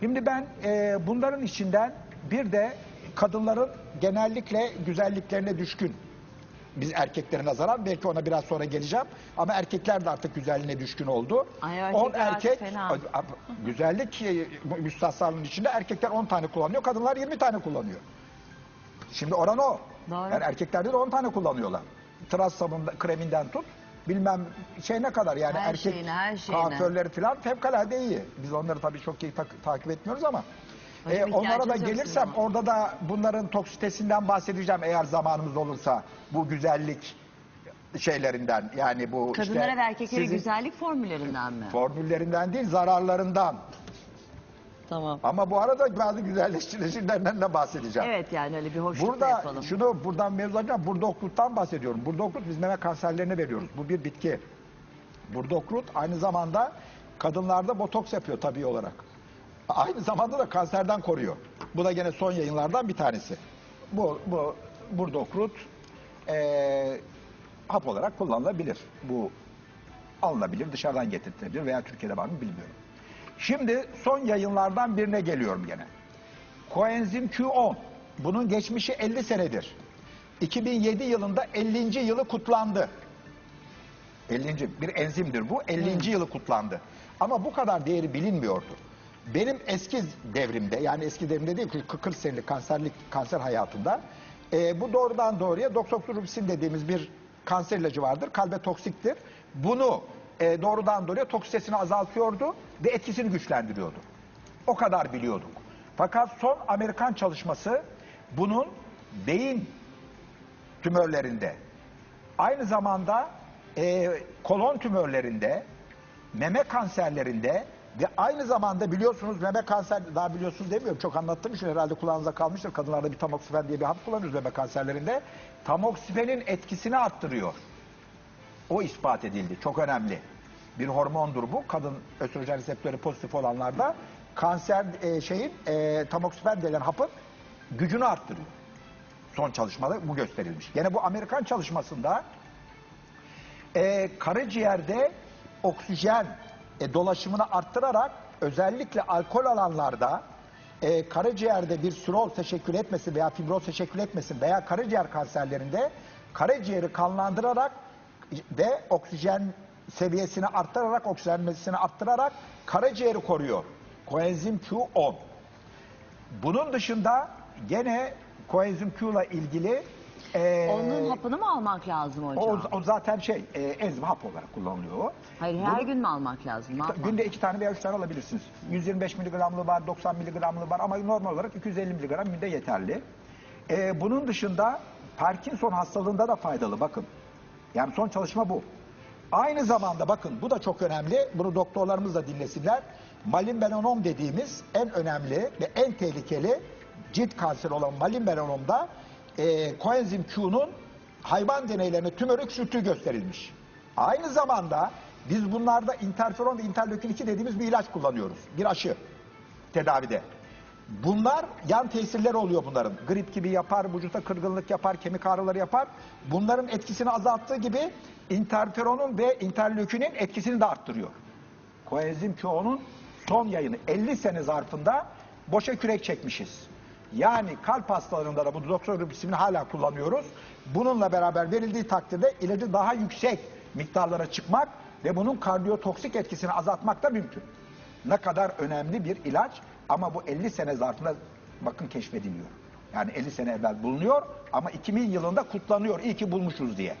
Şimdi ben e, bunların içinden bir de kadınların genellikle güzelliklerine düşkün. Biz erkeklere nazaran belki ona biraz sonra geleceğim ama erkekler de artık güzelliğine düşkün oldu. Ay, 10 erkekler artık erkek fena. güzellik e, müstahsalının içinde erkekler 10 tane kullanıyor, kadınlar 20 tane kullanıyor. Şimdi oran o. Doğru. Yani erkeklerde de 10 tane kullanıyorlar. Tıraş sabunu kreminden tut bilmem şey ne kadar yani Her erkek şeyine, her şeyine. kuaförleri falan fevkalade iyi. Biz onları tabii çok iyi tak- takip etmiyoruz ama Hocam e, onlara da ihtiyacınız yok gelirsem sizin orada da bunların toksitesinden bahsedeceğim eğer zamanımız olursa. Bu güzellik şeylerinden yani bu Kadınlara işte ve erkeklere sizin güzellik formüllerinden mi? formüllerinden değil zararlarından. Tamam. Ama bu arada bazı güzelleştiricilerinden de bahsedeceğim. Evet yani öyle bir hoşluk da Burada yapalım. şunu buradan mevzu açacağım. Burdokluttan bahsediyorum. Burdoklut biz meme kanserlerine veriyoruz. Bu bir bitki. Burdoklut aynı zamanda kadınlarda botoks yapıyor tabii olarak. Aynı zamanda da kanserden koruyor. Bu da gene son yayınlardan bir tanesi. Bu, bu burdoklut eee hap olarak kullanılabilir. Bu alınabilir, dışarıdan getirilebilir veya Türkiye'de var mı bilmiyorum. Şimdi son yayınlardan birine geliyorum gene. Koenzim Q10. Bunun geçmişi 50 senedir. 2007 yılında 50. yılı kutlandı. 50. bir enzimdir bu. 50. yılı kutlandı. Ama bu kadar değeri bilinmiyordu. Benim eski devrimde yani eski devrimde değil 40 senelik kanserlik kanser hayatında e, bu doğrudan doğruya doksoksurubsin dediğimiz bir kanser ilacı vardır. Kalbe toksiktir. Bunu e, doğrudan doğruya toksitesini azaltıyordu ve etkisini güçlendiriyordu. O kadar biliyorduk. Fakat son Amerikan çalışması bunun beyin tümörlerinde aynı zamanda e, kolon tümörlerinde meme kanserlerinde ve aynı zamanda biliyorsunuz meme kanser daha biliyorsunuz demiyorum çok anlattığım için herhalde kulağınıza kalmıştır. Kadınlarda bir tamoksifen diye bir hap kullanıyoruz meme kanserlerinde. Tamoksifenin etkisini arttırıyor. O ispat edildi. Çok önemli. Bir hormondur bu. Kadın östrojen reseptörü pozitif olanlarda kanser e, şeyin e, tamoksifen denilen hapın gücünü arttırıyor. Son çalışmada bu gösterilmiş. Gene bu Amerikan çalışmasında e, karaciğerde oksijen e, dolaşımını arttırarak özellikle alkol alanlarda e, karaciğerde bir sirol teşekkül etmesin veya fibroz teşekkül etmesin veya karaciğer kanserlerinde karaciğeri kanlandırarak ve oksijen seviyesini arttırarak, oksijenmesini arttırarak karaciğeri koruyor. Koenzim Q10. Bunun dışında gene koenzim Q ile ilgili e, Onun hapını mı almak lazım hocam? o, o zaten şey e, enzim hap olarak kullanılıyor o. Hayır her Bunu- gün mü almak lazım? Ne yapmak? Günde iki tane veya üç tane alabilirsiniz. 125 miligramlı var, 90 miligramlı var ama normal olarak 250 miligram günde yeterli. Ee, bunun dışında Parkinson hastalığında da faydalı bakın. Yani son çalışma bu. Aynı zamanda bakın bu da çok önemli. Bunu doktorlarımız da dinlesinler. Malinbenonom dediğimiz en önemli ve en tehlikeli cilt kanseri olan malinbenonomda e, koenzim Q'nun hayvan deneylerine tümörü küçülttüğü gösterilmiş. Aynı zamanda biz bunlarda interferon ve interleukin 2 dediğimiz bir ilaç kullanıyoruz. Bir aşı tedavide. Bunlar yan tesirler oluyor bunların. Grip gibi yapar, vücuta kırgınlık yapar, kemik ağrıları yapar. Bunların etkisini azalttığı gibi interferonun ve interleukinin etkisini de arttırıyor. Koenzim Q10'un son yayını 50 sene zarfında boşa kürek çekmişiz. Yani kalp hastalarında da bu doktor ismini hala kullanıyoruz. Bununla beraber verildiği takdirde ilacı daha yüksek miktarlara çıkmak ve bunun kardiyotoksik etkisini azaltmak da mümkün. Ne kadar önemli bir ilaç ama bu 50 sene zarfında bakın keşfediliyor. Yani 50 sene evvel bulunuyor ama 2000 yılında kutlanıyor. İyi ki bulmuşuz diye.